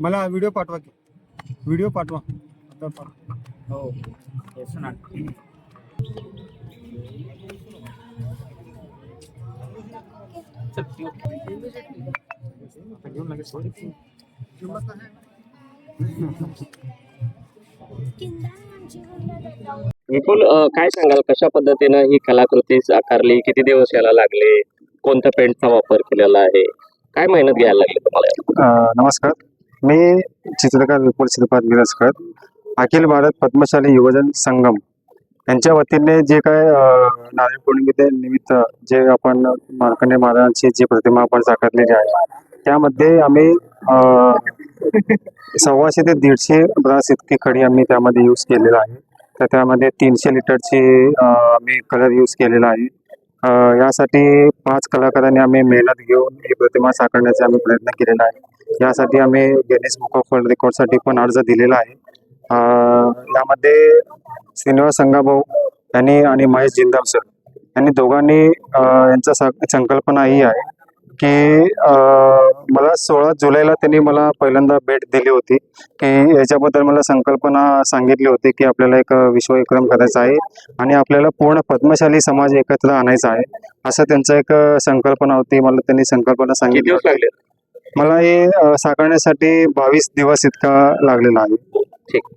मला व्हिडिओ पाठवा की. व्हिडिओ पाठवा. आता हो. विपुल काय सांगाल? कशा पद्धतीनं ही कलाकृती साकारली? किती दिवस याला लागले? कोणत्या पेंटचा वापर केलेला आहे? काय मेहनत घ्यायला लागली तुम्हाला? नमस्कार. मी चित्रकार विपुल श्रीपाद मिरजकर अखिल भारत पद्मशाली युवजन संगम. यांच्या वतीने जे काय अ, नारळी पौर्णिमे निमित्त जे आपण मार्कंडे महाराजांची जी प्रतिमा आपण साकारलेली आहे त्यामध्ये आम्ही सव्वाशे ते दीडशे ब्रास इतकी खडी आम्ही त्यामध्ये यूज केलेला आहे. तर त्यामध्ये तीनशे लिटरची आम्ही कलर यूज केलेला आहे. यासाठी पाच कलाकारांनी आम्ही मेहनत घेऊन ही प्रतिमा साकारण्याचा आम्ही प्रयत्न केलेला आहे. यासाठी आम्ही गिनीज बुक ऑफ वर्ल्ड रेकॉर्डसाठी पण अर्ज दिलेला आहे. यामध्ये श्रीनिवास संगाभाऊ यांनी आणि महेश जिंदाल सर यांनी दोघांनी यांचा संकल्पना ही आहे की मला सोळा जुलैला त्यांनी मला पहिल्यांदा भेट दिली होती. की याच्याबद्दल मला संकल्पना सांगितली होती की आपल्याला एक विश्वविक्रम करायचा आहे आणि आपल्याला पूर्ण पद्मशाली समाज एकत्र आणायचा आहे. असं त्यांचं एक संकल्पना होती. मला त्यांनी संकल्पना सांगितली मला हे साकारण्यासाठी बावीस दिवस इतका लागलेला आहे. ठीक.